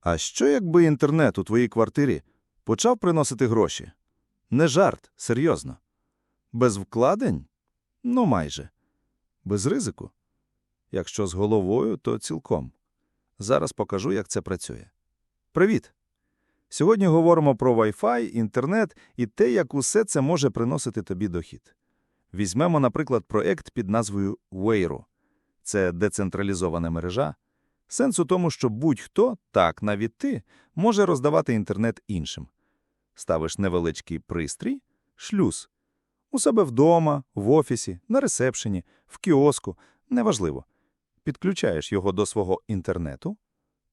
А що якби інтернет у твоїй квартирі почав приносити гроші? Не жарт, серйозно. Без вкладень? Ну, майже. Без ризику? Якщо з головою, то цілком. Зараз покажу, як це працює. Привіт! Сьогодні говоримо про Wi-Fi, інтернет і те, як усе це може приносити тобі дохід. Візьмемо, наприклад, проект під назвою Wayro. Це децентралізована мережа. Сенс у тому, що будь-хто, так навіть ти, може роздавати інтернет іншим. Ставиш невеличкий пристрій, шлюз. У себе вдома, в офісі, на ресепшені, в кіоску, неважливо. Підключаєш його до свого інтернету,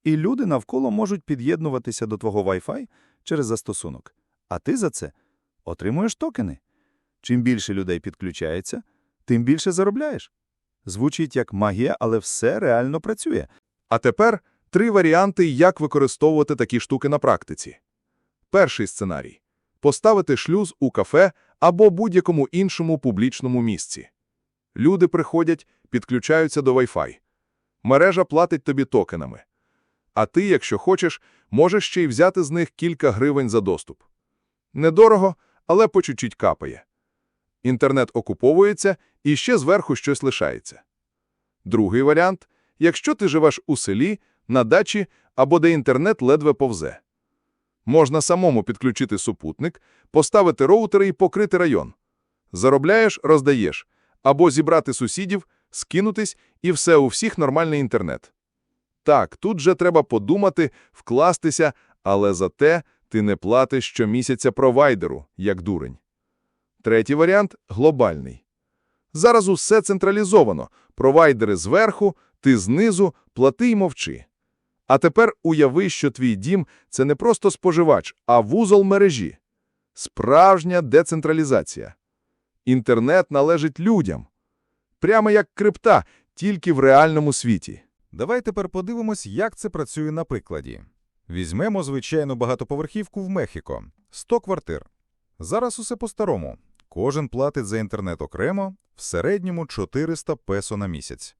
і люди навколо можуть під'єднуватися до твого Wi-Fi через застосунок. А ти за це отримуєш токени. Чим більше людей підключається, тим більше заробляєш. Звучить як магія, але все реально працює. А тепер три варіанти, як використовувати такі штуки на практиці. Перший сценарій – поставити шлюз у кафе або будь-якому іншому публічному місці. Люди приходять, підключаються до Wi-Fi. Мережа платить тобі токенами. А ти, якщо хочеш, можеш ще й взяти з них кілька гривень за доступ. Недорого, але по чуть-чуть капає. Інтернет окуповується і ще зверху щось лишається. Другий варіант – якщо ти живеш у селі, на дачі або де інтернет ледве повзе. Можна самому підключити супутник, поставити роутери і покрити район. Заробляєш – роздаєш. Або зібрати сусідів, скинутись і все у всіх нормальний інтернет. Так, тут же треба подумати, вкластися, але зате ти не платиш щомісяця провайдеру, як дурень. Третій варіант – глобальний. Зараз усе централізовано. Провайдери зверху, ти знизу, плати й мовчи. А тепер уяви, що твій дім – це не просто споживач, а вузол мережі. Справжня децентралізація. Інтернет належить людям. Прямо як крипта, тільки в реальному світі. Давай тепер подивимось, як це працює на прикладі. Візьмемо звичайну багатоповерхівку в Мехіко. 100 квартир. Зараз усе по-старому. Кожен платить за інтернет окремо, в середньому 400 песо на місяць.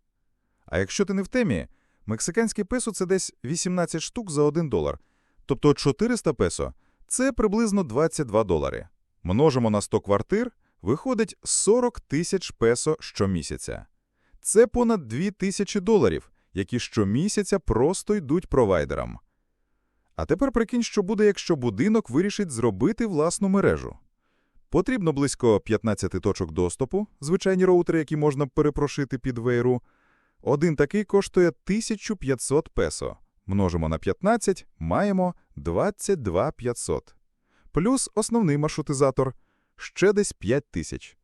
А якщо ти не в темі, мексиканське песо – це десь 18 штук за 1 долар. Тобто 400 песо – це приблизно 22 долари. Множимо на 100 квартир – виходить 40 тисяч песо щомісяця. Це понад 2 тисячі доларів, які щомісяця просто йдуть провайдерам. А тепер прикинь, що буде, якщо будинок вирішить зробити власну мережу. Потрібно близько 15 точок доступу, звичайні роутери, які можна перепрошити під вейру. Один такий коштує 1500 песо. Множимо на 15, маємо 22 500. Плюс основний маршрутизатор – ще десь 5 тисяч.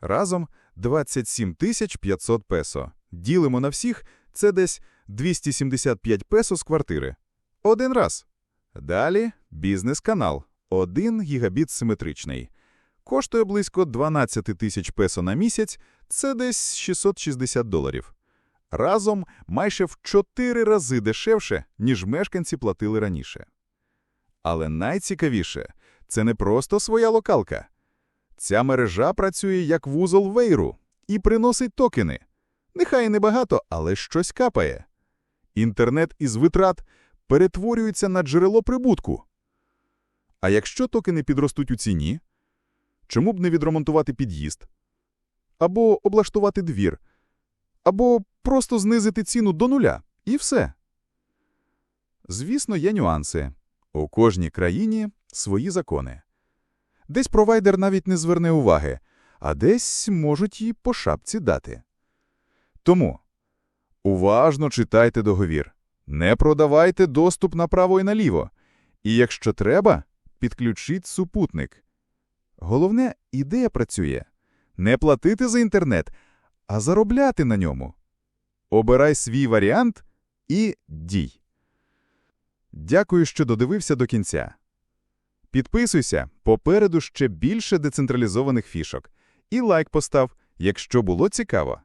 Разом 27 тисяч 500 песо. Ділимо на всіх – це десь 275 песо з квартири. Один раз. Далі бізнес-канал. 1 гігабіт симетричний. Коштує близько 12 тисяч песо на місяць, це десь 660 доларів. Разом майже в 4 рази дешевше, ніж мешканці платили раніше. Але найцікавіше – це не просто своя локалка. Ця мережа працює як вузол вейру і приносить токени. Нехай небагато, але щось капає. Інтернет із витрат перетворюється на джерело прибутку. А якщо токени підростуть у ціні, чому б не відремонтувати під'їзд? Або облаштувати двір? Або просто знизити ціну до нуля, і все. Звісно, є нюанси. У кожній країні свої закони. Десь провайдер навіть не зверне уваги, а десь можуть їй по шапці дати. Тому уважно читайте договір. Не продавайте доступ направо і наліво. І якщо треба, підключіть супутник. Головне, ідея працює. Не платити за інтернет, а заробляти на ньому. Обирай свій варіант і дій. Дякую, що додивився до кінця. Підписуйся, попереду ще більше децентралізованих фішок. І лайк постав, якщо було цікаво.